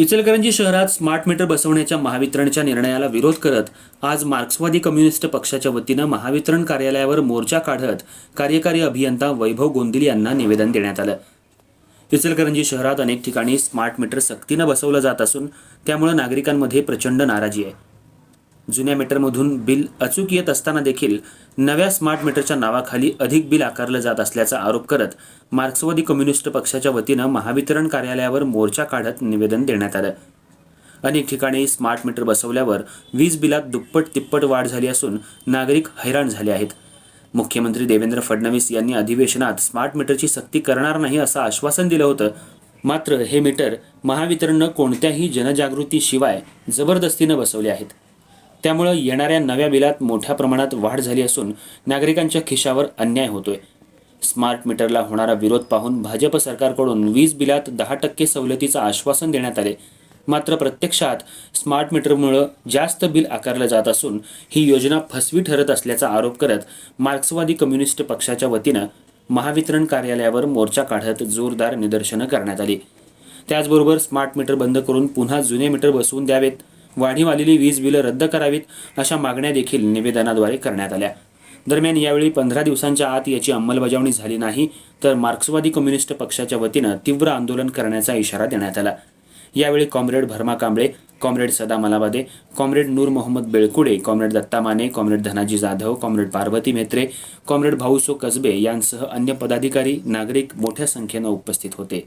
इचलकरंजी शहरात smart meter बसवण्याच्या महावितरणच्या निर्णयाला विरोध करत आज मार्क्सवादी कम्युनिस्ट पक्षाच्या वतीनं महावितरण कार्यालयावर मोर्चा काढत कार्यकारी अभियंता वैभव गोंदिल यांना निवेदन देण्यात आलं. इचलकरंजी शहरात अनेक ठिकाणी स्मार्ट मीटर सक्तीनं बसवलं जात असून त्यामुळे नागरिकांमध्ये प्रचंड नाराजी आहे. जुन्या मीटरमधून बिल अचूक येत असताना देखील नव्या स्मार्ट मीटरच्या नावाखाली अधिक बिल आकारलं जात असल्याचा आरोप करत मार्क्सवादी कम्युनिस्ट पक्षाच्या वतीनं महावितरण कार्यालयावर मोर्चा काढत निवेदन देण्यात आलं. अनेक ठिकाणी स्मार्ट मीटर बसवल्यावर वीज बिलात दुप्पट तिप्पट वाढ झाली असून नागरिक हैराण झाले आहेत. मुख्यमंत्री देवेंद्र फडणवीस यांनी अधिवेशनात स्मार्ट मीटरची सक्ती करणार नाही असं आश्वासन दिलं होतं. मात्र हे मीटर महावितरणनं कोणत्याही जनजागृतीशिवाय जबरदस्तीनं बसवले आहेत. त्यामुळं येणाऱ्या नव्या बिलात मोठ्या प्रमाणात वाढ झाली असून नागरिकांच्या खिशावर अन्याय होतोय. स्मार्ट मीटरला होणारा विरोध पाहून भाजप सरकारकडून वीज बिलात दहा टक्के सवलतीचं आश्वासन देण्यात आले. मात्र प्रत्यक्षात स्मार्ट मीटरमुळं जास्त बिल आकारलं जात असून ही योजना फसवी ठरत असल्याचा आरोप करत मार्क्सवादी कम्युनिस्ट पक्षाच्या वतीनं महावितरण कार्यालयावर मोर्चा काढत जोरदार निदर्शनं करण्यात आली. त्याचबरोबर स्मार्ट मीटर बंद करून पुन्हा जुने मीटर बसवून द्यावेत. वाढीव आलेली वीज बिलं रद्द करावीत अशा मागण्या देखील निवेदनाद्वारे करण्यात आल्या. दरम्यान यावेळी पंधरा दिवसांच्या आत याची अंमलबजावणी झाली नाही तर मार्क्सवादी कम्युनिस्ट पक्षाच्या वतीनं तीव्र आंदोलन करण्याचा इशारा देण्यात आला. यावेळी comrade Bharma Kamble comrade Sada Malabade comrade Noor Mohammed Belkude comrade Datta Mane comrade Dhanaji Jadhav comrade Parvati Metre comrade Bhauso Kasbe यांसह अन्य पदाधिकारी नागरिक मोठ्या संख्येनं उपस्थित होते.